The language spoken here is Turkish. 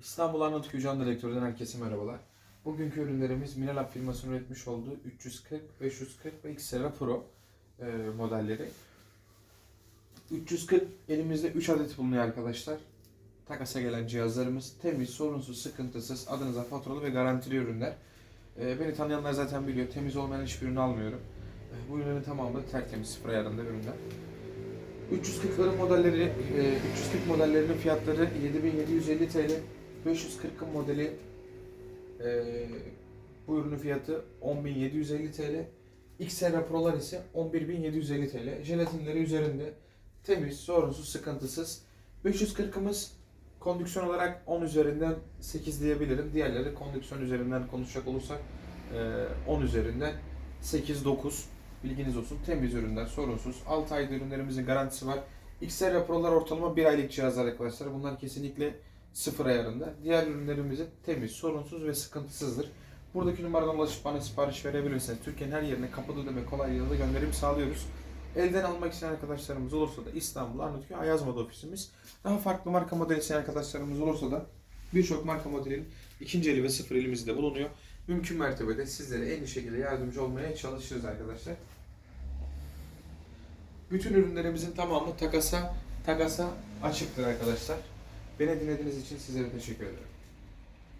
İstanbul Arnavut Gülcan Direktör'den herkese merhabalar. Bugünkü ürünlerimiz Minelab firmasının üretmiş olduğu 340, 540 ve Xterra Pro e, modelleri. 340 elimizde 3 adet bulunuyor arkadaşlar. Takasa gelen cihazlarımız temiz, sorunsuz, sıkıntısız, adınıza faturalı ve garantili ürünler. E, beni tanıyanlar zaten biliyor, temiz olmayan hiçbir ürünü almıyorum. E, bu ürünlerin tamamı da tertemiz, sıfır ayarında ürünler. 340'ların modelleri, e, 340 modellerinin fiyatları 7750 TL. 540'ın modeli e, bu ürünün fiyatı 10750 TL. XR Pro'lar ise 11750 TL. Jelatinleri üzerinde temiz, sorunsuz, sıkıntısız. 540'ımız kondüksiyon olarak 10 üzerinden 8 diyebilirim. Diğerleri kondüksiyon üzerinden konuşacak olursak e, 10 üzerinden 8-9. Bilginiz olsun. Temiz ürünler, sorunsuz. 6 ayda ürünlerimizin garantisi var. XR Pro'lar ortalama 1 aylık cihazlar arkadaşlar. Bunlar kesinlikle sıfır ayarında. Diğer ürünlerimiz temiz, sorunsuz ve sıkıntısızdır. Buradaki numaradan ulaşıp bana sipariş verebilirsiniz. Türkiye'nin her yerine kapıda ödeme kolaylıkla gönderim sağlıyoruz. Elden almak isteyen arkadaşlarımız olursa da İstanbul Arnavutköy Ayazma'da ofisimiz. Daha farklı marka model isteyen arkadaşlarımız olursa da birçok marka modelin ikinci eli ve sıfır elimizde bulunuyor. Mümkün mertebede sizlere en iyi şekilde yardımcı olmaya çalışırız arkadaşlar. Bütün ürünlerimizin tamamı takasa takasa açıktır arkadaşlar. Beni dinlediğiniz için sizlere teşekkür ederim.